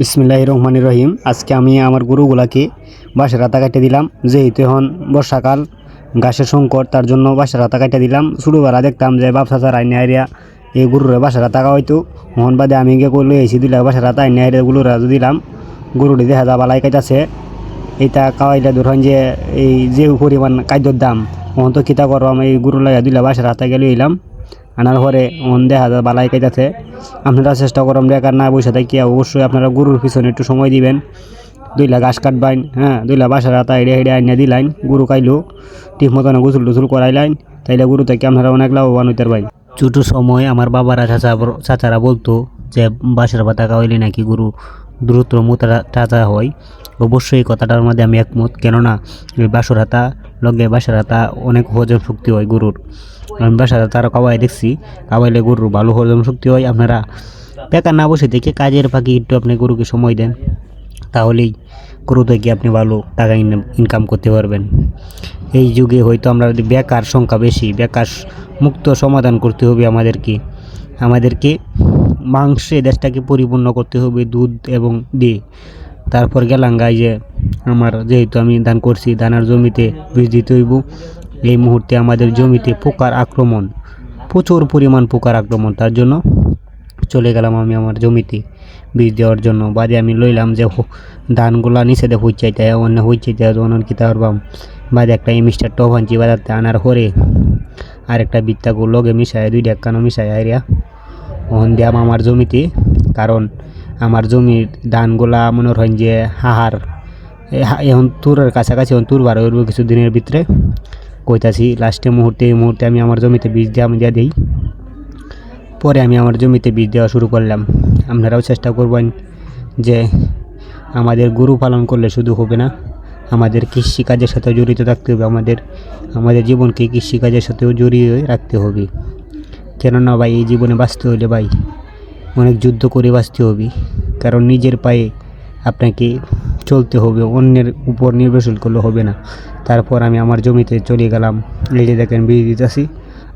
বিসমিল্লাহ রহমান রহিম। আজকে আমি আমার গরুগুলাকে বাঁশের রাতা কাটে দিলাম। যেহেতু এখন বর্ষাকাল, ঘাসের সংকট, তার জন্য বাঁশের রাতা কাটে দিলাম। ছোটোবেলা দেখতাম যে বাপ চাচার আইনে আইরিয়া এই গরুরে বাঁশের রাতা হয়তো মোহন বাদে আমি গিয়ে করলে এসি দিলে বাঁশের রাতা আইনে আইরিয়া গরুর রাজু দিলাম। গরুটি দেখা যা বালাই কাইতাছে এইটা কাওয়াইটা ধরেন যে এই যে পরিমাণ খাদ্যর দাম, মোহন তো কিতা করবাম এই গরু লাগা দিলে বাঁশের রাতা গেলে এলাম আনার পরে মন দেখা যায় বালাই কাইতাছে আপনারা চেষ্টা করুন, বেকার না বসে থাকি। অবশ্যই আপনারা গরুর পিছনে একটু সময় দিবেন। দুইলা ঘাস কাটবাইন হ্যাঁ দুইলা বাসার রাতা হেডে হেডে আইনা দিলাইন, গরু কাইলো ঠিক মতন গোসল টুসুল করাইলাইন, তাইলে গরু থেকে আপনারা অনেক লাভবান হইতে পারবেন। ছোট সময় আমার বাবারা, চাচা চাচারা বলতো যে, বাসার পাতা খাওয়াইলে নাকি গরু দ্রুত মোটা টাচা হয়। অবশ্যই কথাটার মধ্যে আমি একমত। কেননা, এই বাসর হাতা লগে বাসারা তা অনেক হজম শক্তি হয় গরুর। আমি বাসার আরও খাওয়াই দেখছি, খাওয়াইলে গরুর ভালো হজম শক্তি হয়। আপনারা বেকার না বসে থেকে কাজের ফাঁকি একটু আপনি গরুকে সময় দেন, তাহলেই গরু থেকে আপনি ভালো টাকা ইনকাম করতে পারবেন। এই যুগে হয়তো আমরা যদি বেকার সংখ্যা বেশি, বেকার মুক্ত সমাধান করতে হবে আমাদেরকে। আমাদেরকে মাংসে দেশটাকে পরিপূর্ণ করতে হবে, দুধ এবং দিয়ে তারপর গেলাম গাই যে আমার যেহেতু আমি ধান করছি, ধানের জমিতে বীজ দিতে হইব, এই মুহূর্তে আমাদের জমিতে পোকার আক্রমণ, প্রচুর পরিমাণ পোকার আক্রমণ, তার জন্য চলে গেলাম আমি আমার জমিতে বীজ দেওয়ার জন্য। বাদে আমি লইলাম যে ধানগুলা নিচে দিয়ে হইচাইতে অন্য হইচাইতে অন্য কিতা পারবাম বাদে একটা মিস্টার টপ আনছি বাজারতে আনার পরে আর একটা বিত্তাকে লগে মিশায়, দুইটা একখানো মিশায় আইরিয়া ওহন দিয়াম আমার জমিতে, কারণ আমার জমির ধানগুলা মনে হয় যে হাহার এখন তুরের কাছাকাছি এখন তুর বার হইব কিছু দিনের ভিতরে। কইতাছি লাস্টে মুহূর্তে, এই মুহূর্তে আমি আমার জমিতে বীজ দিয়ে আমি দিয়ে দিই। পরে আমি আমার জমিতে বীজ দেওয়া শুরু করলাম। আপনারাও চেষ্টা করবেন যে আমাদের গরু পালন করলে শুধু হবে না, আমাদের কৃষিকাজের সাথে জড়িত থাকতে হবে। আমাদের আমাদের জীবনকে কৃষিকাজের সাথেও জড়িয়ে রাখতে হবে। কেননা ভাই, এই জীবনে বাঁচতে হলে ভাই অনেক যুদ্ধ করে বাঁচতে হবে। কারণ নিজের পায়ে আপনাকে চলতে হবে, অন্যের উপর নির্ভরশীল করলে হবে না। তারপর আমি আমার জমিতে চলে গেলাম। এই যে দেখেন বিয়ে দিতেছি,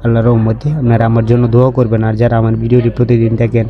আল্লাহর রহমতে আপনারা আমার জন্য দোয়া করবেন। আর যারা আমার ভিডিওটি প্রতিদিন দেখেন